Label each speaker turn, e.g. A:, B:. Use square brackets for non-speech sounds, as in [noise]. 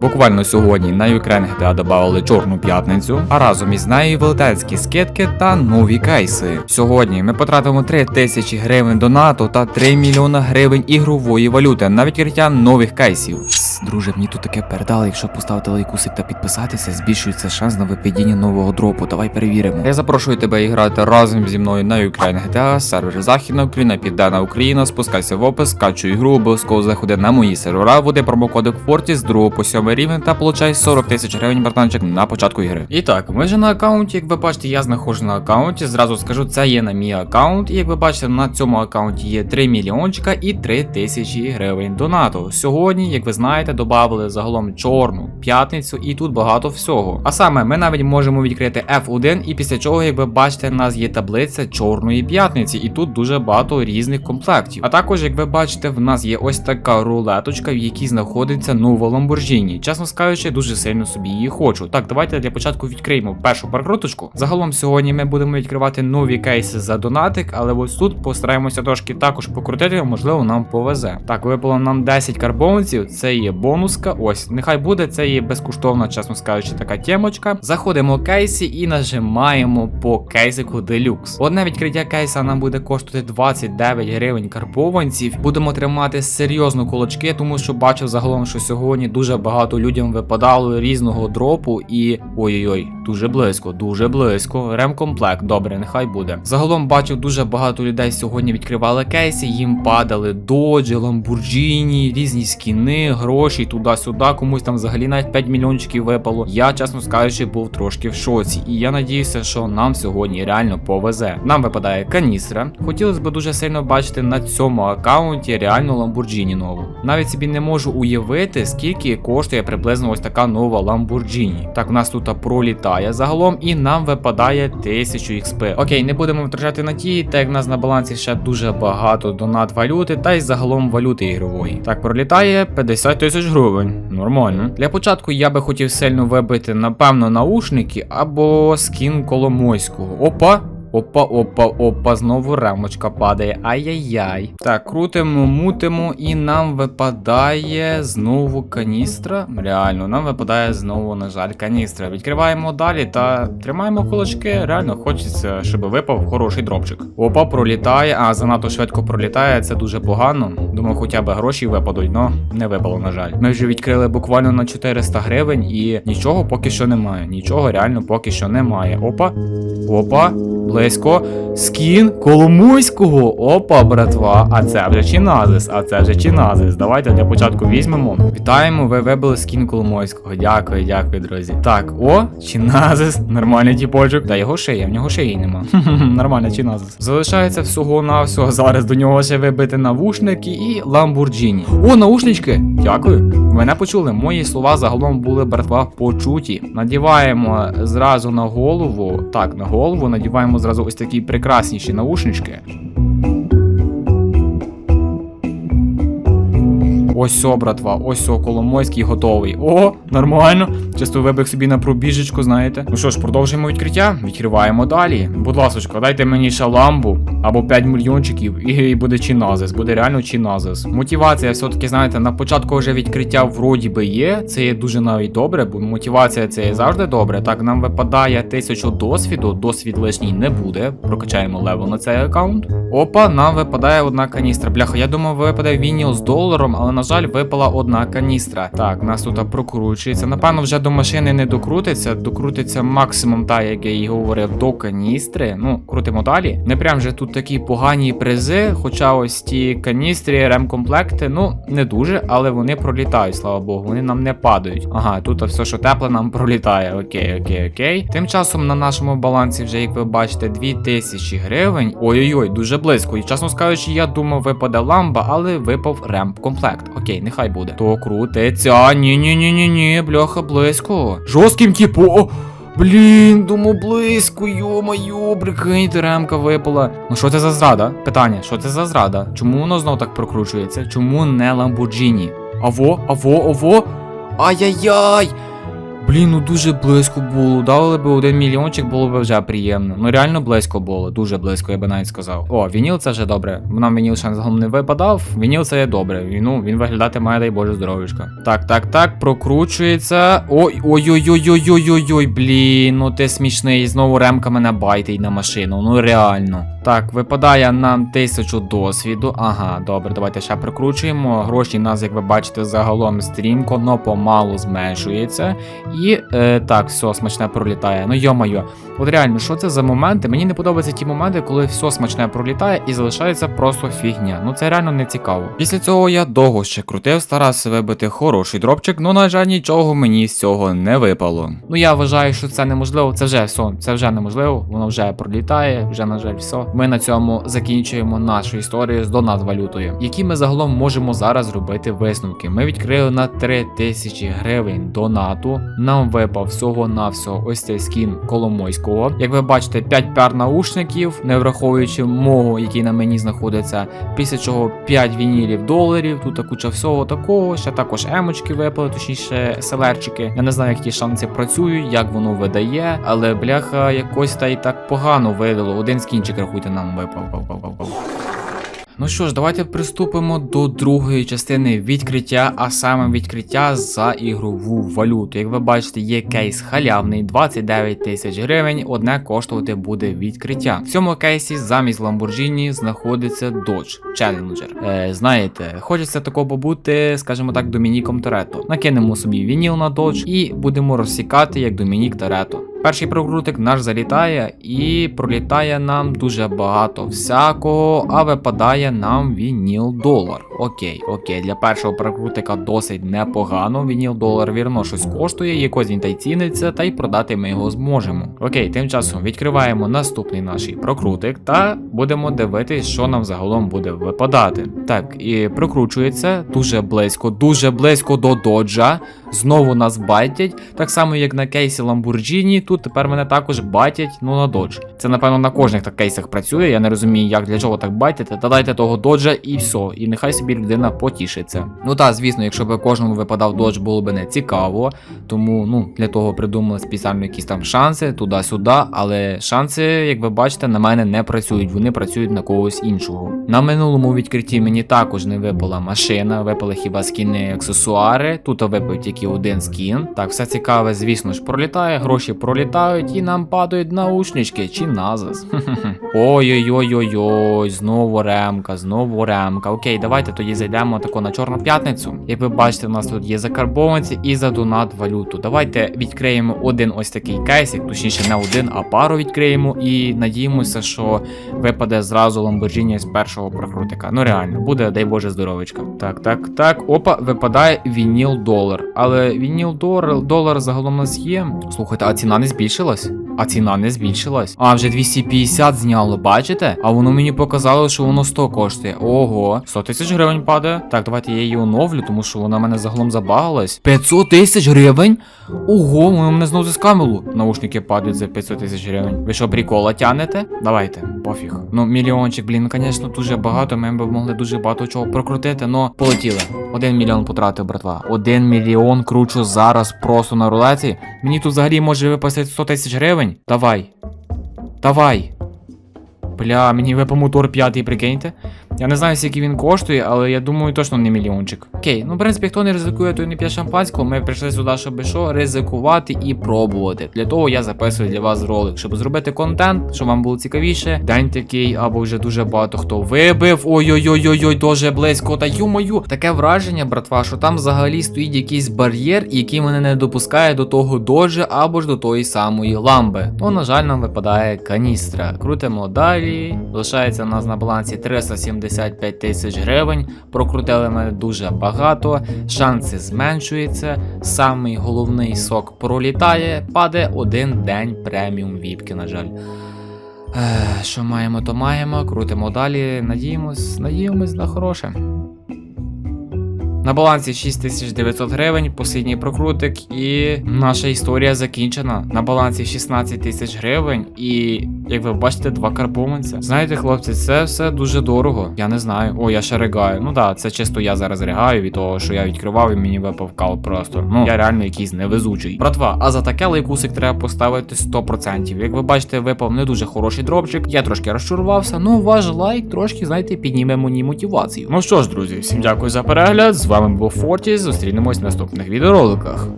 A: Буквально сьогодні на Ukraine GTA додали чорну п'ятницю, а разом із нею велетенські скидки та нові кейси. Сьогодні ми потратимо 3 тисячі гривень донату та 3 мільйона гривень ігрової валюти на відкриття нових кейсів. Друже, мені тут таке передали, якщо поставити лайкусик та підписатися, збільшується шанс на випадіння нового дропу. Давай перевіримо. Я запрошую тебе грати разом зі мною на Ukraine GTA, сервері Західна Україна, Південна Україна. Спускайся в опис, скачуй ігру, обов'язково заходи на мої сервера, вводи промокодик Fortis з 2 по 7 рівень та получай 40 тисяч гривень братанчик на початку ігри. І так, ми вже на аккаунті, як ви бачите, я знаходжу на аккаунті. Зразу скажу, це є на мій аккаунт. І як ви бачите, на цьому аккаунті є 3 мільйончика і 3 тисячі гривень донату. Сьогодні, як ви знаєте, додали загалом чорну п'ятницю, і тут багато всього. А саме, ми навіть можемо відкрити F1, і після чого, як ви бачите, в нас є таблиця чорної п'ятниці, і тут дуже багато різних комплектів. А також, як ви бачите, в нас є ось така рулеточка, в якій знаходиться нова Lamborghini. Чесно скажучи, дуже сильно собі її хочу. Так, давайте для початку відкриємо першу прокруточку. Загалом сьогодні ми будемо відкривати нові кейси за донатик, але ось тут постараємося трошки також покрутити, можливо, нам повезе. Так, випало нам 10 карбованців, це є бонуска. Ось, нехай буде, це є безкоштовна, чесно скажучи, така темочка. Заходимо в кейсі і нажимаємо по кейсику Deluxe. Одне відкриття кейса нам буде коштувати 29 гривень карбованців. Будемо тримати серйозно кулачки, тому що бачив загалом, що сьогодні дуже багато людям випадало різного дропу і. Ой-ой-ой, дуже близько, дуже близько. Ремкомплект, добре, нехай буде. Загалом бачив дуже багато людей сьогодні відкривали кейси, їм падали доджі, ламбурджіні, різні скіни, гроші туди-сюди. Комусь там взагалі навіть 5 мільйончиків випало. Я, чесно скажучи, був трошки в шоці. І я надіюся, що нам сьогодні реально повезе. Нам випадає каністра. Хотілося б дуже сильно бачити на цьому аккаунті реально ламбурджіні нову. Навіть собі не можу уявити, скільки коштує приблизно ось така нова Lamborghini. Так, в нас тут пролітає загалом, і нам випадає 1000 XP. Окей, не будемо втрачати на ті, так як в нас на балансі ще дуже багато донат валюти, та й загалом валюти ігрової. Так, пролітає 50 тисяч гривень. Нормально. Для початку я би хотів сильно вибити, напевно, наушники або скін Коломойського. Опа! Опа, опа, опа, знову ремочка падає. Ай-яй-яй. Так, крутимо, мутимо, і нам випадає знову каністра. Реально, нам випадає знову, на жаль, каністра. Відкриваємо далі та тримаємо кулачки. Реально хочеться, щоб випав хороший дропчик. Опа, пролітає, а занадто швидко пролітає, це дуже погано. Думав, хоча б гроші випадуть, но не випало, на жаль. Ми вже відкрили буквально на 400 гривень і нічого поки що немає. Нічого реально поки що немає. Опа, опа. Близько. Скін Коломойського. Опа, братва. А це вже Чиназис, а це вже Чиназис. Давайте для початку візьмемо. Вітаємо, ви вибили скін Коломойського. Дякую, дякую, друзі. Так, о, Чиназис. Нормальний тіпочок. Та його шия, в нього шиї нема. [laughs] Нормально, Чиназис. Залишається всього на всього. Зараз до нього ще вибити навушники і Ламбурджіні. О, наушнички! Дякую. Мене почули. Мої слова загалом були братва почуті. Надіваємо зразу на голову. Так, на голову надіваємо зразу ось такі прекрасніші наушнички. Ось о, братва, ось о, Коломойський готовий. О, нормально. Чисто вибіг собі на пробіжечку, знаєте. Ну що ж, продовжуємо відкриття. Відкриваємо далі. Будь ласка, дайте мені шаламбу або 5 мільйончиків, і, буде чиназис. Буде реально чиназис. Мотивація, все-таки, знаєте, на початку вже відкриття вроді би є. Це є дуже навіть добре, бо мотивація це є завжди добре. Так, нам випадає тисячу досвіду, досвід лишній не буде. Прокачаємо левел на цей аккаунт. Опа, нам випадає одна каністра. Бляха, я думав, випаде вініл з доларом, але на жаль, випала одна каністра. Так, нас тут прокручується. Напевно, вже до машини не докрутиться. Докрутиться максимум, так, як я і говорив, до каністри. Ну, крутимо далі. Не прям же тут такі погані призи. Хоча ось ті каністри, ремкомплекти, ну не дуже, але вони пролітають, слава Богу, вони нам не падають. Ага, тут все, що тепле, нам пролітає. Окей, окей, окей. Тим часом на нашому балансі вже, як ви бачите, 2000 гривень. Ой-ой-ой, дуже близько. І чесно скажучи, я думав, випаде ламба, але випав ремп комплект. Окей, нехай буде. То крутиться. Ні-ні-ні-ні, ні бляха, близько. Жорстким типу. О, Блін, думаю, близько, йо-моє, прикиньте, ремка випала. Ну що це за зрада? Питання, що це за зрада? Чому воно знов так прокручується? Чому не Lamborghini? Аво, аво, аво? Ай-яй-яй! Блін, ну дуже близько було. Дали би один мільйончик, було б вже приємно. Ну реально близько було, дуже близько, я би навіть сказав. О, вініл це вже добре. Нам вініл ще загалом не випадав. Вініл це є добре. Він, Ну, він виглядати має, дай Боже, здоров'ячка. Так, так, так, прокручується. Ой, ой, ой, ой, ой, ой, ой, ой, блін, ну ти смішний. Знову ремка мене байтить на машину. Ну реально. Так, випадає нам тисячу досвіду. Ага, добре, давайте ще прикручуємо. Гроші в нас, як ви бачите, загалом стрімко, но помалу зменшується. І е, так, все, смачне пролітає. Ну йо-моє. От реально, що це за моменти? Мені не подобаються ті моменти, коли все смачне пролітає і залишається просто фігня. Ну це реально не цікаво. Після цього я довго ще крутив, старався вибити хороший дропчик, ну на жаль, нічого мені з цього не випало. Ну я вважаю, що це неможливо. Це вже все, це вже неможливо, воно вже пролітає, вже на жаль, все. Ми на цьому закінчуємо нашу історію з донат валютою, які ми загалом можемо зараз робити висновки. Ми відкрили на 3000 гривень донату. Нам випав всього на всього ось цей скін Коломойського. Як ви бачите, 5 пар наушників, не враховуючи мого, який на мені знаходиться. Після чого 5 вінілів доларів. Тут куча всього такого. Ще також емочки випали, точніше селерчики. Я не знаю, як ті шанси працюють, як воно видає, але бляха якось та й так погано видало. Один скінчик, рахуйте, нам випав. Ну що ж, давайте приступимо до другої частини відкриття, а саме відкриття за ігрову валюту. Як ви бачите, є кейс халявний 29 тисяч гривень. Одне коштувати буде відкриття. В цьому кейсі замість Lamborghini знаходиться Dodge Challenger. Е, знаєте, хочеться такого побути, скажімо так, Домініком Торетто. Накинемо собі вініл на Dodge і будемо розсікати як Домінік Торетто. Перший прокрутик наш залітає і пролітає нам дуже багато всякого, а випадає нам вініл долар. Окей, окей, для першого прокрутика досить непогано. Вініл долар вірно щось коштує, якось він та й ціниться, та й продати ми його зможемо. Окей, тим часом відкриваємо наступний наш прокрутик та будемо дивитись, що нам загалом буде випадати. Так, і прокручується дуже близько, дуже близько до доджа. Знову нас байтять, так само як на кейсі Lamborghini, тут тепер мене також байтять, ну на додж. Це напевно на кожних так кейсах працює. Я не розумію, як для чого так байтити. Та дайте того доджа і все. І нехай собі людина потішиться. Ну так, звісно, якщо б кожному випадав додж, було б не цікаво. Тому ну для того придумали спеціально якісь там шанси туди-сюди. Але шанси, як ви бачите, на мене не працюють. Вони працюють на когось іншого. На минулому відкритті мені також не випала машина, випали хіба скіни аксесуари. Тут випав тільки один скін. Так, все цікаве, звісно ж, пролітає, гроші пролітають і нам падають наушнички чи назас. [laughs] Ой-ой-ой-ой-ой, знову ремка, знову ремка. Окей, давайте тоді зайдемо тако на чорну п'ятницю. Як ви бачите, у нас тут є закарбованці і за донат валюту. Давайте відкриємо один ось такий кейсик, точніше не один, а пару відкриємо і надіємося, що випаде зразу Lamborghini з першого прокрутика. Ну реально, буде, дай Боже, здоровечка. Так, так, так. Опа, випадає вініл долар. Але вініл долар, долар загалом у нас є. Слухайте, а ціна не збільшилась? А ціна не збільшилась. А вже 250 зняло, бачите? А воно мені показало, що воно 100 коштує. Ого, 100 тисяч гривень падає. Так, давайте я її оновлю, тому що вона мене загалом забагалась. 500 тисяч гривень? Ого, воно мене знову заскамило. Наушники падають за 500 тисяч гривень. Ви що, прикола тянете? Давайте, пофіг. Ну, мільйончик, блін, звісно, дуже багато. Ми б могли дуже багато чого прокрутити, но полетіли. Один мільйон потратив, братва. Один мільйон кручу зараз просто на рулеті. Мені тут взагалі може випасти 100 тисяч гривень. Давай. Давай. Бля, мені випав мотор п'ятий, прикиньте. Я не знаю, скільки він коштує, але я думаю, точно не мільйончик. Окей, ну в принципі, хто не ризикує, той не п'є шампанського. Ми прийшли сюди, щоб що, ризикувати і пробувати. Для того я записую для вас ролик, щоб зробити контент, щоб вам було цікавіше. День такий, або вже дуже багато хто вибив. Ой-ой-ой-ой, дуже близько. Та ю-мою. Таке враження, братва, що там взагалі стоїть якийсь бар'єр, який мене не допускає до того дожи або ж до тої самої ламби. Ну, на жаль, нам випадає каністра. Крутимо далі. Лишається у нас на балансі 375 тисяч гривень. Прокрутили ми дуже багато, шанси зменшуються. Самий головний сок пролітає, паде один день преміум віпки, на жаль. Що маємо, то маємо. Крутимо далі. Надіємось, надіємось на хороше. На балансі 6900 гривень, послідній прокрутик, і наша історія закінчена. На балансі 16 тисяч гривень, і як ви бачите, два карбованця. Знаєте, хлопці, це все дуже дорого. Я не знаю. О, я ще ригаю. Ну да, це чисто я зараз ригаю від того, що я відкривав і мені випав кал просто. Ну, я реально якийсь невезучий. Братва, а за таке лайкусик треба поставити 100%. Як ви бачите, випав не дуже хороший дропчик. Я трошки розчарувався, ну ваш лайк трошки, знаєте, підніме мені мотивацію. Ну що ж, друзі, всім дякую за перегляд. З вами був Фортіс. Зустрінемось в наступних відеороликах.